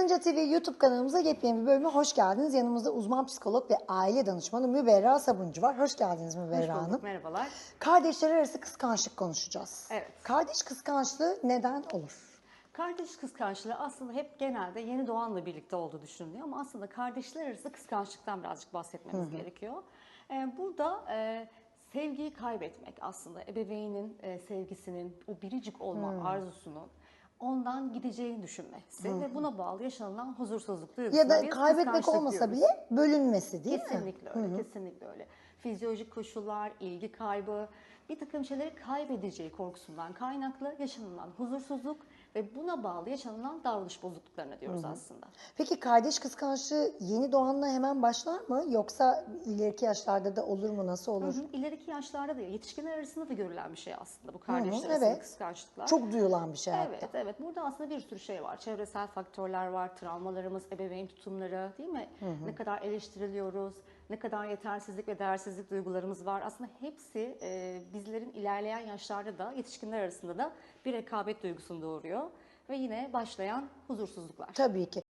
Yazınca TV YouTube kanalımıza yepyeni bir bölüme hoş geldiniz. Yanımızda uzman psikolog ve aile danışmanı Müberra Sabuncu var. Hoş geldiniz Hoş Müberra bulduk, Hanım. merhabalar. Kardeşler arası kıskançlık konuşacağız. Evet. Kardeş kıskançlığı neden olur? Kardeş kıskançlığı aslında hep genelde yeni doğanla birlikte olduğu düşünülüyor ama aslında kardeşler arası kıskançlıktan birazcık bahsetmemiz gerekiyor. Ee, burada e, sevgiyi kaybetmek aslında ebeveynin e, sevgisinin, o biricik olma arzusunun ondan gideceğini düşünmesi ve buna bağlı yaşanılan huzursuzluk duygusuna Ya da biz kaybetmek olmasa diyoruz. bile bölünmesi değil mi? Kesinlikle öyle, kesinlikle öyle. Fizyolojik koşullar, ilgi kaybı, bir takım şeyleri kaybedeceği korkusundan kaynaklı yaşanılan huzursuzluk ve buna bağlı yaşanılan davranış bozukluklarına diyoruz aslında. Peki kardeş kıskançlığı yeni doğanla hemen başlar mı? Yoksa ileriki yaşlarda da olur mu? Nasıl olur? Hı hı. İleriki yaşlarda da yetişkinler arasında da görülen bir şey aslında bu kardeşler Hı hı, arasında evet. kıskançlıklar. Çok duyulan bir şey hatta. Evet, evet. Burada aslında bir sürü şey var. Çevresel faktörler var, travmalarımız, ebeveyn tutumları değil mi? Ne kadar eleştiriliyoruz, ne kadar yetersizlik ve değersizlik duygularımız var. Aslında hepsi e, bizlerin ilerleyen yaşlarda da, yetişkinler arasında da bir rekabet duygusunu doğuruyor. Ve yine başlayan huzursuzluklar. Tabii ki.